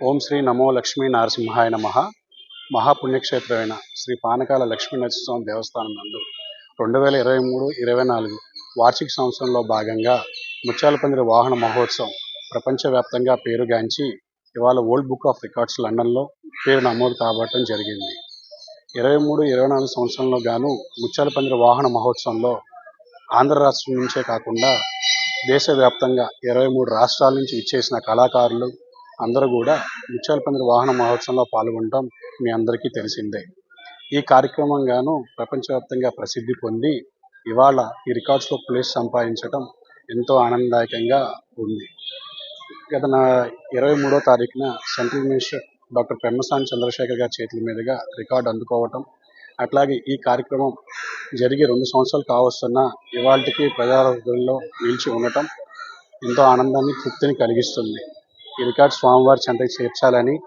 ఓం శ్రీ నమో లక్ష్మీ నరసింహాయ నమ. మహాపుణ్యక్షేత్రమైన శ్రీ పానకాల లక్ష్మీ నరసింహస్వామి దేవస్థానం నందు రెండు వేల ఇరవై మూడు ఇరవై నాలుగు వార్షిక సంవత్సరంలో భాగంగా ముత్యాలపందిరి వాహన మహోత్సవం ప్రపంచవ్యాప్తంగా పేరుగాంచి ఇవాళ ఓల్డ్ బుక్ ఆఫ్ రికార్డ్స్ లండన్లో పేరు నమోదు కాబట్టడం జరిగింది. ఇరవై మూడు ఇరవై నాలుగు సంవత్సరంలో గాను ముత్యాలపందిరి వాహన మహోత్సవంలో ఆంధ్ర రాష్ట్రం నుంచే కాకుండా దేశవ్యాప్తంగా ఇరవై మూడు రాష్ట్రాల నుంచి ఇచ్చేసిన కళాకారులు అందరూ కూడా ముత్యాలపందిరి వాహన మహోత్సవంలో పాల్గొనడం మీ అందరికీ తెలిసిందే. ఈ కార్యక్రమం గాను ప్రపంచవ్యాప్తంగా ప్రసిద్ధి పొంది ఇవాళ ఈ రికార్డ్స్లో ప్లేస్ సంపాదించడం ఎంతో ఆనందదాయకంగా ఉంది. గత నా ఇరవై మూడో తారీఖున central minister doctor Pemmasani Chandrashekhar గారి చేతుల మీదుగా రికార్డు అందుకోవటం అట్లాగే ఈ కార్యక్రమం జరిగి రెండు సంవత్సరాలు కావస్తున్న ఇవాళకి ప్రజాలలో నిలిచి ఉండటం ఎంతో ఆనందాన్ని తృప్తిని కలిగిస్తుంది. ఈ రికార్డ్ స్వామివారి చెంతకి చేర్చాలని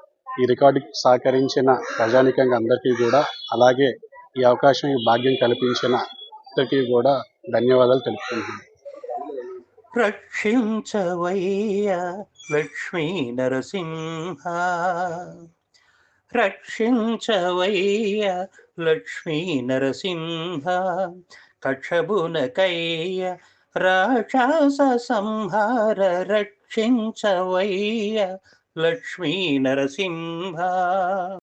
ఈ రికార్డుకి సహకరించిన ప్రజానికంగా అందరికీ కూడా అలాగే ఈ అవకాశం ఈ భాగ్యం కల్పించిన అందరికీ కూడా ధన్యవాదాలు తెలుపుకుంటున్నాను. రక్షించవయ్యా లక్ష్మీ నరసింహ. రక్షించవయ్యా లక్ష్మీ నరసింహ. కక్షబునకయ్య రాక్షస సంహార రక్షించవయ్య లక్ష్మీ నరసింహ.